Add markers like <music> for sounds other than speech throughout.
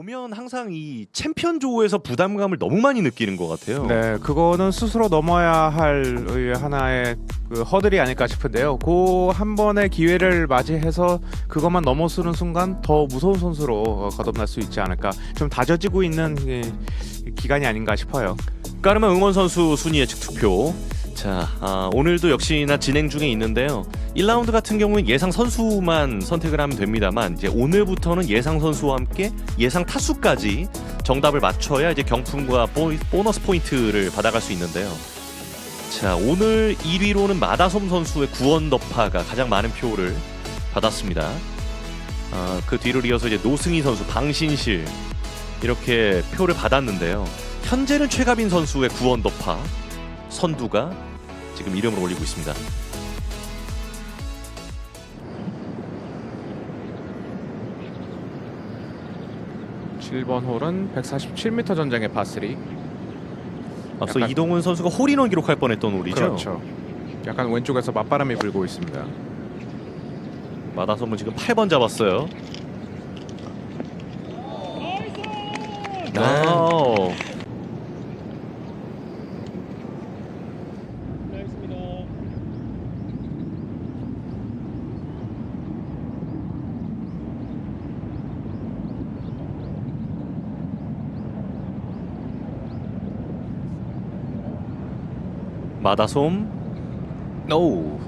보면 항상 이 챔피언 조에서 부담감을 너무 많이 느끼는 것 같아요. 네, 그거는 스스로 넘어야 할 하나의 그 허들이 아닐까 싶은데요. 그 한 번의 기회를 맞이해서 그것만 넘어서는 순간 더 무서운 선수로 어, 거듭날 수 있지 않을까. 좀 다져지고 있는 이, 이 기간이 아닌가 싶어요. 까르마 응원 선수 순위 예측 투표. 자, 아, 오늘도 역시나 진행 중에 있는데요. 1라운드 같은 경우는 예상 선수만 선택을 하면 됩니다만 이제 오늘부터는 예상 선수와 함께 예상 타수까지 정답을 맞춰야 이제 경품과 보, 보너스 포인트를 받아갈 수 있는데요. 자, 오늘 1위로는 마다솜 선수의 구원 더파가 가장 많은 표를 받았습니다. 아, 그 뒤를 이어서 이제 노승희 선수, 방신실 이렇게 표를 받았는데요. 현재는 최가빈 선수의 구원 더파 선두가 지금 이름을 올리고 있습니다. 칠번 홀은 147m 전장의 파3. 앞서 약간- 이동훈 선수가 홀인원 기록할 뻔했던 홀이죠. 그렇죠. 약간 왼쪽에서 맞바람이 불고 있습니다. 마다솜은 지금 8번 잡았어요. 네. 아우. 마다솜 오우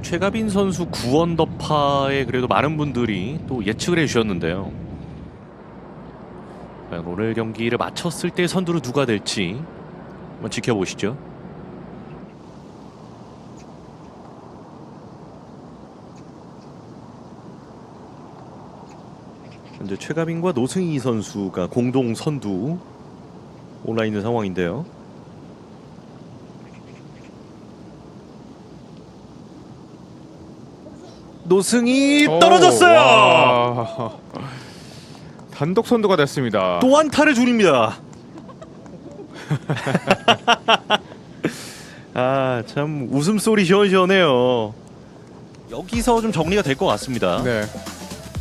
최가빈 선수 구원더파에 그래도 많은 분들이 또 예측을 해주셨는데요. 오늘 경기를 마쳤을 때 선두로 누가 될지 한번 지켜보시죠. 현재 최가빈과 노승희 선수가 공동 선두 올라 있는 상황인데요. 노승희 떨어졌어요. 와. 단독 선두가 됐습니다. 또 한타를 줄입니다. <laughs> 아, 참 웃음소리 시원시원해요. 여기서 좀 정리가 될 것 같습니다. 네.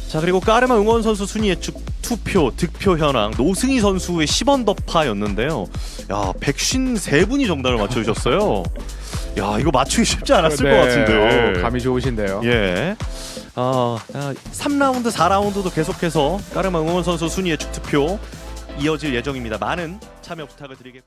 자, 그리고 까르마 응원 선수 순위 예측 투표, 득표 현황 노승희 선수의 10원 더파였는데요. 야, 153분이 정답을 맞춰 주셨어요. 야, 이거 맞추기 쉽지 않았을 것 같은데요. 어, 감이 좋으신데요. 예. 아, 아, 3라운드, 4라운드도 계속해서 까르마 응원 선수 순위 예측 투표 이어질 예정입니다. 많은 참여 부탁을 드리겠고요.